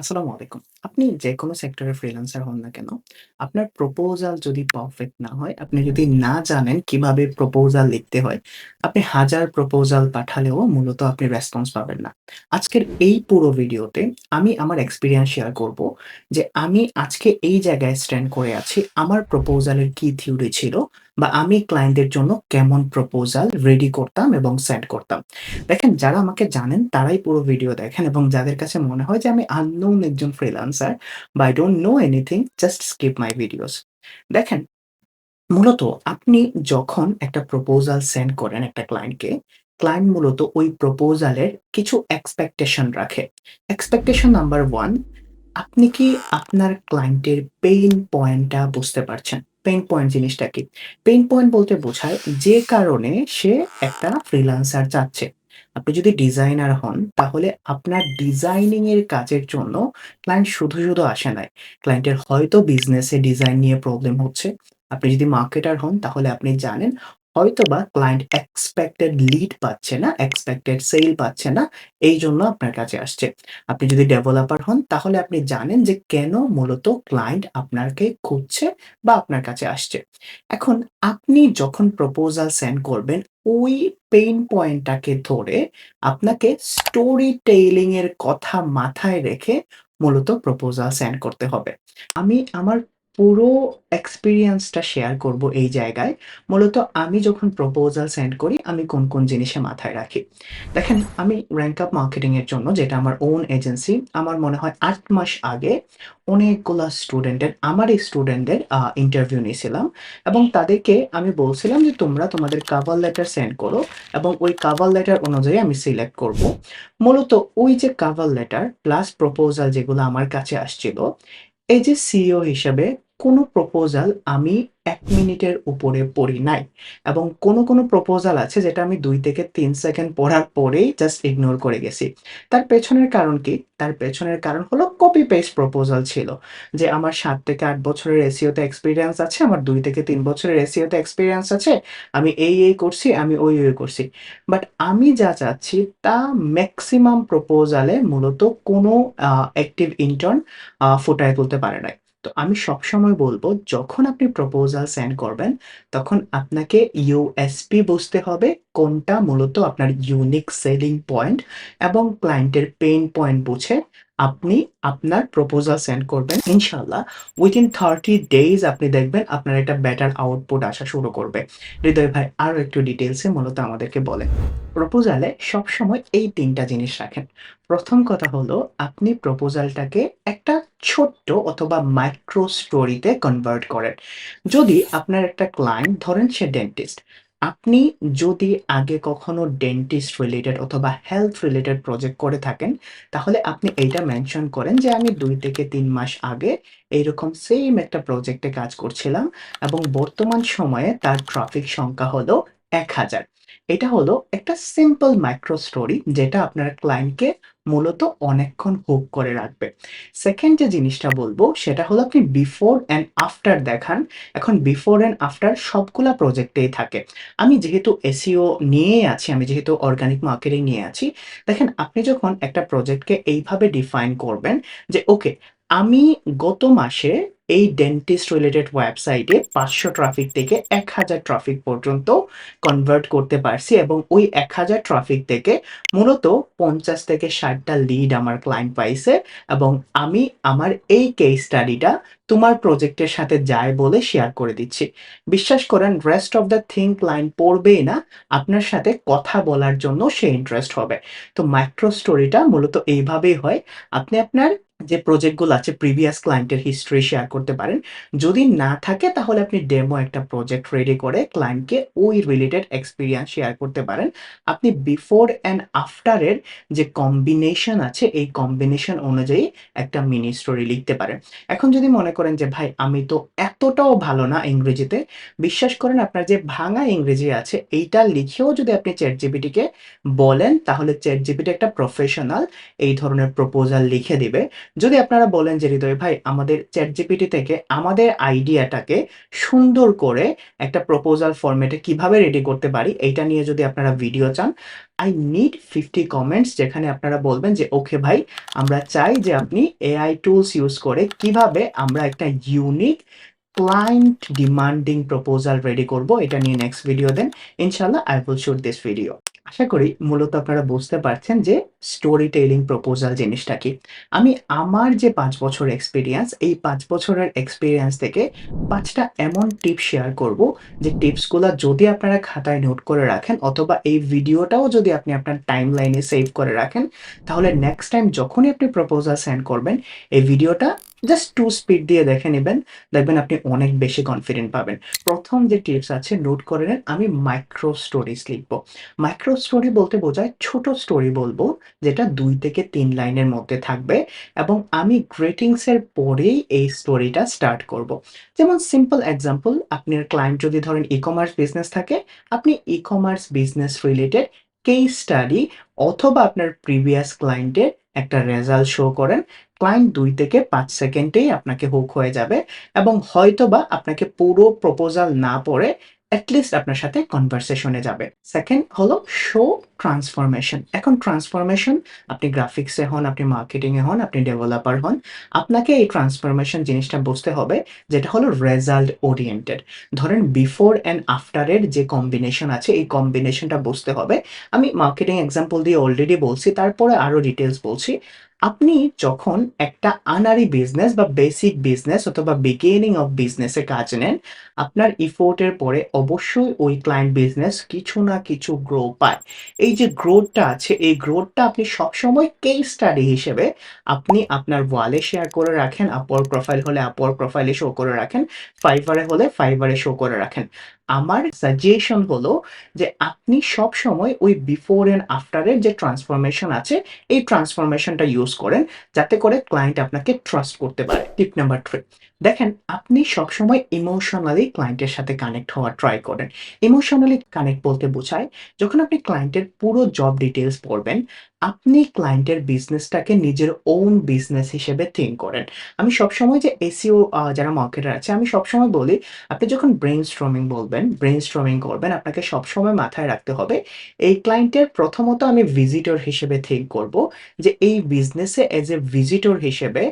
আসসালামু আলাইকুম। আপনি যেকোনো সেক্টরে ফ্রিল্যান্সার হন না কেন, আপনার প্রপোজাল যদি পারফেক্ট না হয়, আপনি যদি না জানেন কীভাবে প্রপোজাল লিখতে হয়, আপনি হাজার প্রপোজাল পাঠালেও মূলত আপনি রেসপন্স পাবেন না। আজকের এই পুরো ভিডিওতে আমি আমার এক্সপেরিয়েন্স শেয়ার করব যে আমি আজকে এই জায়গায় স্ট্যান্ড করে আছি, আমার প্রপোজালের কি থিওরি ছিল বা আমি ক্লায়েন্টের জন্য কেমন প্রপোজাল রেডি করতাম এবং সেন্ড করতাম। দেখেন যারা আমাকে জানেন তারাই পুরো ভিডিও দেখেন এবং যাদের কাছে মনে হয় যে আমি unknown একজন ফ্রিল্যান্সার বা I don't know anything just skip my videos. দেখেন মূলত আপনি যখন একটা প্রপোজাল সেন্ড করেন একটা ক্লায়েন্টকে, ক্লায়েন্ট মূলত ওই প্রপোজালের কিছু এক্সপেকটেশন রাখে। এক্সপেকটেশন নাম্বার ওয়ান আপনি কি আপনার ক্লায়েন্টের পেইন পয়েন্টটা বুঝতে পারছেন? পেইন পয়েন্ট জিনিসটা কি? পেইন পয়েন্ট বলতে বোঝায় যে কারণে সে একটা ফ্রিল্যান্সার চাচ্ছে। আপনি যদি ডিজাইনার হন তাহলে আপনার ডিজাইনিং এর কাজের জন্য ক্লায়েন্ট শুধু, শুধু আসে নাই। ক্লায়েন্টের হয়তো বিজনেসে ডিজাইন নিয়ে প্রবলেম হচ্ছে। আপনি যদি মার্কেটার হন তাহলে আপনি জানেন হয়তোবা ক্লায়েন্ট এক্সপেক্টেড লিড পাচ্ছে না, এক্সপেক্টেড সেল পাচ্ছে না। এই জন্য আপনার কাছে আসছে। আপনি যদি ডেভেলপার হন তাহলে আপনি জানেন যে কেন মূলত ক্লায়েন্ট আপনাকে খুঁজছে বা আপনার কাছে আসছে। এখন আপনি যখন প্রপোজাল সেন্ড করবেন ওই পেইন পয়েন্টটাকে ধরে আপনাকে স্টোরি টেইলিং এর কথা মাথায় রেখে মূলত প্রপোজাল সেন্ড করতে হবে। আমি আমার পুরো এক্সপিরিয়েন্সটা শেয়ার করব এই জায়গায়। মূলত আমি যখন প্রপোজাল সেন্ড করি আমি কোন, কোন জিনিসে মাথায় রাখি। দেখেন আমি র্যাঙ্ক আপ মার্কেটিংয়ের জন্য যেটা আমার ওন এজেন্সি আমার মনে হয় আট মাস আগে অনেকগুলা স্টুডেন্টের আমার এই স্টুডেন্টদের ইন্টারভিউ নিয়েছিলাম এবং তাদেরকে আমি বলছিলাম যে তোমরা তোমাদের কাভার লেটার সেন্ড করো এবং ওই কাভার লেটার অনুযায়ী আমি সিলেক্ট করব। মূলত ওই যে কাভার লেটার প্লাস প্রপোজাল যেগুলো আমার কাছে আসছিল, এই যে সিইও হিসেবে কোনো প্রপোজাল আমি এক মিনিটের উপরে পড়ি নাই এবং কোনো, কোনো প্রপোজাল আছে যেটা আমি দুই থেকে তিন সেকেন্ড পড়ার পরেই জাস্ট ইগনোর করে গেছি। তার পেছনের কারণ কি? তার পেছনের কারণ হলো কপি পেস্ট প্রপোজাল ছিল। যে আমার সাত থেকে আট বছরের এসইও এক্সপিরিয়েন্স আছে, আমার দুই থেকে তিন বছরের এসইও এক্সপিরিয়েন্স আছে। আমি এই, এই করছি, আমি ওই, ওই করছি। বাট আমি যা চাচ্ছি তা ম্যাক্সিমাম প্রপোজালে মূলত কোনো অ্যাক্টিভ ইন্টার্ন ফুটায় তুলতে পারে নাই। তো আমি সবসময় বলব, যখন আপনি প্রপোজাল সেন্ড করবেন, তখন আপনাকে ইউএসপি বুঝতে হবে, কোনটা মূলত আপনার ইউনিক সেলিং পয়েন্ট এবং ক্লায়েন্টের পেইন পয়েন্ট বুঝে আপনি আপনার প্রপোজাল সেন্ড করবেন। ইনশাআল্লাহ উইথিন 30 ডেইজ আপনি দেখবেন আপনার একটা বেটার আউটপুট আসা শুরু করবে। হৃদয় ভাই আরও একটু ডিটেইলস এ মূলত আমাদেরকে বলেন। প্রপোজালে সবসময় এই তিনটা জিনিস রাখেন। প্রথম কথা হলো, আপনি প্রপোজালটাকে একটা ছোট্ট অথবা মাইক্রো স্টোরিতে কনভার্ট করেন। যদি আপনার একটা ক্লায়েন্ট ধরেন সে ডেন্টিস্ট। আপনি যদি আগে কখনো ডেন্টিস্ট রিলেটেড অথবা হেলথ রিলেটেড প্রজেক্ট করে থাকেন, তাহলে আপনি এইটা মেনশন করেন যে আমি দুই থেকে তিন মাস আগে এইরকম সেম একটা প্রজেক্টে কাজ করছিলাম এবং বর্তমান সময়ে তার ট্রাফিক সংখ্যা হলো ১০০০। এটা হলো একটা সিম্পল মাইক্রো স্টোরি যেটা আপনার ক্লায়েন্টকে মূলত অনেকক্ষণ হুক করে রাখবে। সেকেন্ড যে জিনিসটা বলব সেটা হলো আপনি বিফোর অ্যান্ড আফটার দেখান। এখন বিফোর অ্যান্ড আফটার সবগুলা প্রজেক্টেই থাকে। আমি যেহেতু এসিও নিয়ে আছি, আমি যেহেতু অর্গানিক মার্কেটিং নিয়ে আছি, দেখেন আপনি যখন একটা প্রজেক্টকে এইভাবে ডিফাইন করবেন যে ওকে আমি গত মাসে এই ডেন্টিস্ট রিলেটেড ওয়েবসাইটে ৫০০ ট্রাফিক থেকে ১০০০ ট্রাফিক পর্যন্ত কনভার্ট করতে পারছি এবং ওই ১০০০ ট্রাফিক থেকে মূলত ৫০ থেকে ষাটটা লিড আমার ক্লায়েন্ট পাইছে এবং আমি আমার এই কেস স্টাডিটা তোমার প্রজেক্টের সাথে যায় বলে শেয়ার করে দিচ্ছি। বিশ্বাস করেন rest of the thing client পড়বেই না, আপনার সাথে কথা বলার জন্য সে ইন্টারেস্ট হবে। তো মাইক্রো স্টোরিটা মূলত এইভাবেই হয়। আপনি আপনার যে প্রজেক্টগুলো আছে প্রিভিয়াস ক্লায়েন্টের হিস্ট্রি শেয়ার করতে পারেন। যদি না থাকে তাহলে আপনি ডেমো একটা প্রজেক্ট রেডি করে ক্লায়েন্টকে ওই রিলেটেড এক্সপিরিয়েন্স শেয়ার করতে পারেন। আপনি বিফোর অ্যান্ড আফটারের যে কম্বিনেশন আছে এই কম্বিনেশন অনুযায়ী একটা মিনি স্টোরি লিখতে পারেন। এখন যদি মনে করেন যে ভাই আমি তো এতটাও ভালো না ইংরেজিতে, বিশ্বাস করেন আপনার যে ভাঙা ইংরেজি আছে এইটা লিখেও যদি আপনি ChatGPT কে বলেন তাহলে ChatGPT একটা প্রফেশনাল এই ধরনের প্রপোজাল লিখে দিবে। যদি আপনারা বলেন যে, হৃদয় ভাই, আমাদের চ্যাট জিপিটি থেকে আমাদের আইডিয়াটাকে সুন্দর করে একটা প্রপোজাল ফরম্যাটে কীভাবে রেডি করতে পারি, এইটা নিয়ে যদি আপনারা ভিডিও চান আই নিড 50 কমেন্টস যেখানে আপনারা বলবেন যে, ওকে ভাই, আমরা চাই যে, আপনি এআই টুলস ইউজ করে কীভাবে আমরা একটা unique client demanding proposal ready করব। এটা নিয়ে নেক্সট ভিডিও দেন। ইনশাল্লাহ I will shoot this video আশা করি মূলত আপনারা বুঝতে পারছেন যে স্টোরি টেলিং প্রপোজাল জিনিসটা কি। আমি আমার যে পাঁচ বছর এক্সপিরিয়েন্স এই পাঁচ বছরের এক্সপিরিয়েন্স থেকে পাঁচটা এমন টিপস শেয়ার করব যে টিপসগুলো যদি আপনারা খাতায় নোট করে রাখেন অথবা এই ভিডিওটাও যদি আপনি আপনার টাইম লাইনে সেভ করে রাখেন, তাহলে নেক্সট টাইম যখনই আপনি প্রপোজাল সেন্ড করবেন, এই ভিডিওটা জাস্ট টু স্পিড দিয়ে দেখে নেবেন। দেখবেন আপনি অনেক বেশি কনফিডেন্ট পাবেন। প্রথম যে টিপস আছে নোট করে নেন, আমি মাইক্রো স্টোরিজ লিখব। মাইক্রো স্টোরি বলতে বোঝায় ছোট স্টোরি বলব, যেটা দুই থেকে তিন লাইনের মধ্যে থাকবে এবং আমি গ্রেটিংসের পরেই এই স্টোরিটা স্টার্ট করব। যেমন সিম্পল এক্সাম্পল আপনার ক্লায়েন্ট যদি ধরেন ই কমার্স বিজনেস থাকে, আপনি E commerce business related case study অথবা আপনার প্রিভিয়াস ক্লায়েন্টের একটা রেজাল্ট শো করেন। ক্লায়েন্ট দুই থেকে পাঁচ সেকেন্ডেই আপনাকে হুক হয়ে যাবে এবং হয়তোবা আপনাকে পুরো প্রপোজাল না পড়ে অ্যাটলিস্ট আপনার সাথে কনভারসেশনে যাবে। সেকেন্ড হলো শো ট্রান্সফরমেশন এখন ট্রান্সফরমেশন আপনি গ্রাফিক্সে হন, আপনি মার্কেটিংয়ে হন, আপনি ডেভেলপার হন, আপনাকে এই ট্রান্সফরমেশন জিনিসটা বুঝতে হবে, যেটা হলো রেজাল্ট ওরিয়েন্টেড ধরেন বিফোর অ্যান্ড আফটারের যে কম্বিনেশন আছে, এই কম্বিনেশনটা বুঝতে হবে। আমি মার্কেটিং এক্সাম্পল দিয়ে অলরেডি বলছি, তারপরে আরও ডিটেলস বলছি। আপনি যখন একটা আনারি বিজনেস বা বেসিক বিজনেস অথবা বিগিনিং অফ বিজনেসে কাজ নেন, আপনার ইফোর্টের পরে অবশ্যই ওই ক্লায়েন্ট বিজনেস কিছু না কিছু গ্রো পায়। এই যে গ্রোথটা আছে, এই গ্রোথটা আপনি সবসময় কেস স্টাডি হিসেবে আপনি আপনার ওয়ালে শেয়ার করে রাখেন আপওয়ার প্রোফাইল হলে আপওয়ার প্রোফাইলে শো করে রাখেন ফাইবারে হলে ফাইবারে শো করে রাখেন। আমার সাজেশন হলো যে আপনি সব সময় ওই বিফোর অ্যান্ড আফটারের যে ট্রান্সফরমেশন আছে, এই ট্রান্সফরমেশনটা ইউজ করেন যাতে করে ক্লায়েন্ট আপনাকে ট্রাস্ট করতে পারে। টিপ নাম্বার থ্রি দেখেন, আপনি সবসময় ইমোশনালি ক্লায়েন্টের সাথে কানেক্ট হওয়ার ট্রাই করেন। ইমোশনালি কানেক্ট বলতে বোঝায় যখন আপনি ক্লায়েন্টের পুরো জব ডিটেলস পড়বেন আপনি ক্লায়েন্টের বিজনেসটাকে নিজের ওন বিজনেস হিসেবে থিঙ্ক করেন। আমি সবসময় যে এসিও যারা মার্কেটার আছে, আমি সবসময় বলি, আপনি যখন ব্রেন স্ট্রমিং বলবেন ব্রেন স্ট্রমিং করবেন, আপনাকে সবসময় মাথায় রাখতে হবে, এই ক্লায়েন্টের প্রথমত আমি ভিজিটর হিসেবে থিঙ্ক করব যে এই বিজনেসে এজ এ ভিজিটর হিসেবে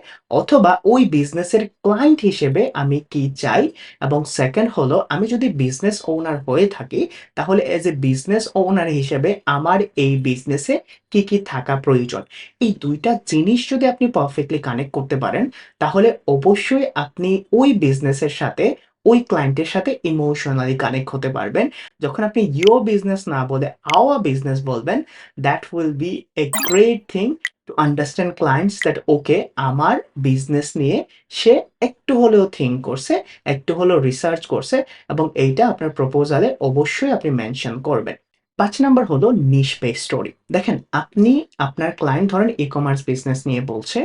অথবা ওই বিজনেসের ক্লায়েন্ট হিসেবে আমি কি চাই? এবং সেকেন্ড হলো, আমি যদি বিজনেস ওনার হয়ে থাকি, তাহলে এজ এ বিজনেস ওনার হিসেবে আমার এই বিজনেসে কি কি থাকা প্রয়োজন। এই দুইটা জিনিস যদি আপনি পারফেক্টলি কানেক্ট করতে পারেন, তাহলে অবশ্যই আপনি ওই বিজনেসের সাথে, ওই ক্লায়েন্টের সাথে ইমোশনালি কানেক্ট হতে পারবেন। যখন আপনি ইয়োর বিজনেস না বলে আওয়ার বিজনেস বলবেন that will be a great thing to understand clients that okay আমার বিজনেস নিয়ে সে একটু হলেও থিঙ্ক করছে, একটু হলেও রিসার্চ করছে, এবং এইটা আপনার প্রপোজালে অবশ্যই আপনি মেনশন করবেন। পাঁচ নাম্বার হলো নিশ বেস স্টোরি দেখেন, আপনি আপনার ক্লায়েন্ট ধরেন ই কমার্স বিজনেস নিয়ে বলছে,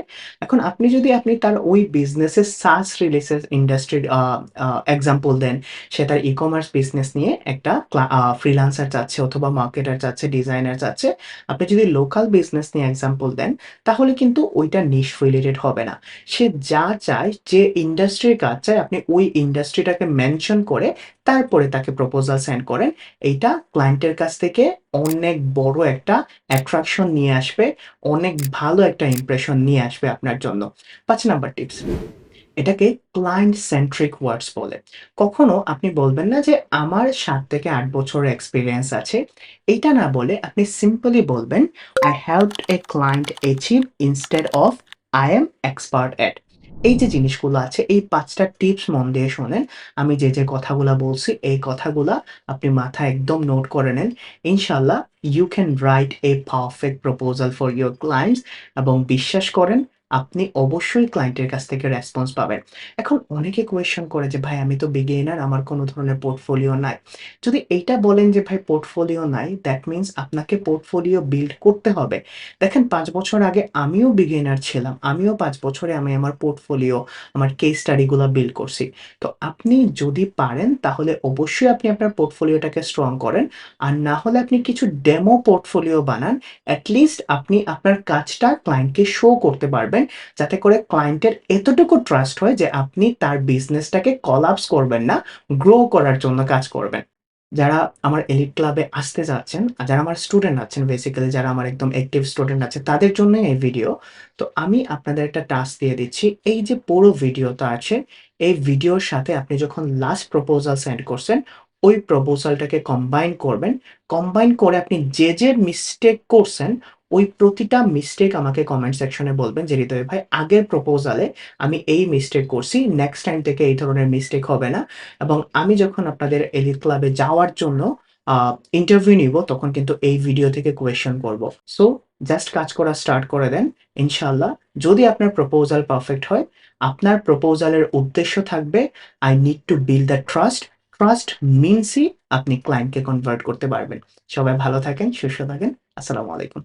এখন আপনি যদি আপনি তার ওই বিজনেসের সাস রিলেটেড ইন্ডাস্ট্রির এক্সাম্পল দেন, সে তার ই কমার্স বিজনেস নিয়ে একটা ফ্রিলান্সার চাচ্ছে অথবা মার্কেটার চাচ্ছে ডিজাইনার চাচ্ছে, আপনি যদি লোকাল বিজনেস নিয়ে এক্সাম্পল দেন, তাহলে কিন্তু ওইটা নিশ রিলেটেড হবে না। সে যা চায়, যে ইন্ডাস্ট্রির কাজ চায়, আপনি ওই ইন্ডাস্ট্রিটাকে মেনশন করে তারপরে তাকে প্রপোজাল সেন্ড করেন, এইটা ক্লায়েন্টের কাছ থেকে অনেক বড় একটা অ্যাট্রাকশন নিয়ে আসবে, অনেক ভালো একটা ইমপ্রেশন নিয়ে আসবে আপনার জন্য। পাঁচ নাম্বার টিপস এটাকে ক্লায়েন্ট সেন্ট্রিক ওয়ার্ডস বলে। কখনো আপনি বলবেন না যে আমার সাত থেকে আট বছরের এক্সপিরিয়েন্স আছে, এইটা না বলে আপনি সিম্পলি বলবেন I help a client achieve instead of I am expert at এই যে জিনিসগুলো আছে, এই পাঁচটা টিপস মন দিয়ে শোনেন। আমি যে যে কথাগুলো বলছি, এই কথাগুলো আপনি মাথা একদম নোট করে নেন। ইনশাল্লাহ you can write a perfect proposal for your clients এবং বিশ্বাস করেন আপনি অবশ্যই ক্লায়েন্টের কাছ থেকে রেসপন্স পাবেন। এখন অনেকে কোয়েশ্চেন করে যে, ভাই, আমি তো বিগেইনার আমার কোনো ধরনের পোর্টফোলিও নাই। যদি এইটা বলেন যে, ভাই পোর্টফোলিও নাই দ্যাট মিন্স আপনাকে পোর্টফোলিও বিল্ড করতে হবে। দেখেন, পাঁচ বছর আগে আমিও বিগেইনার ছিলাম। আমিও পাঁচ বছরে আমি আমার পোর্টফোলিও আমার কেস স্টাডিগুলো বিল্ড করছি। তো আপনি যদি পারেন, তাহলে অবশ্যই আপনি আপনার পোর্টফোলিওটাকে স্ট্রং করেন। আর না হলে আপনি কিছু ডেমো পোর্টফোলিও বানান। অ্যাটলিস্ট আপনি আপনার কাজটা ক্লায়েন্টকে শো করতে পারবেন। করবেন যাতে করে ক্লায়েন্টের এতটুকু ট্রাস্ট হয় যে আপনি তার বিজনেসটাকে কলাপস করবেন না, গ্রো করার জন্য কাজ করবেন। যারা আমার এলিট ক্লাবে আসতে যাচ্ছেন আর যারা আমার স্টুডেন্ট আছেন বেসিক্যালি যারা আমার একদম অ্যাক্টিভ স্টুডেন্ট আছে তাদের জন্যই এই ভিডিও। তো আমি আপনাদের একটা টাস্ক দিয়ে দিচ্ছি। এই যে পুরো ভিডিওটা আছে, এই ভিডিওর সাথে আপনি যখন লাস্ট প্রপোজাল সেন্ড করছেন, ওই প্রপোজালটাকে কম্বাইন করবেন। কম্বাইন করে আপনি যে, যে মিস্টেক করছেন, ওই প্রতিটা মিস্টেক আমাকে কমেন্ট সেকশনে বলবেন যে, "হৃদয় ভাই আগের প্রপোজালে আমি এই মিস্টেক করছি। নেক্সট টাইম থেকে এই ধরনের মিস্টেক হবে না।" এবং আমি যখন আপনাদের এলিট ক্লাবে যাওয়ার জন্য ইন্টারভিউ নিব তখন কিন্তু এই ভিডিও থেকে কোয়েশ্চেন করব। সো জাস্ট কাজ করা স্টার্ট করে দেন। ইনশাআল্লাহ যদি আপনার প্রপোজাল পারফেক্ট হয়, আপনার প্রপোজালের উদ্দেশ্য থাকবে I need to build the trust trust মিনসই আপনি ক্লায়েন্টকে কনভার্ট করতে পারবেন। সবাই ভালো থাকেন, সুস্থ থাকেন। আসসালামু আলাইকুম।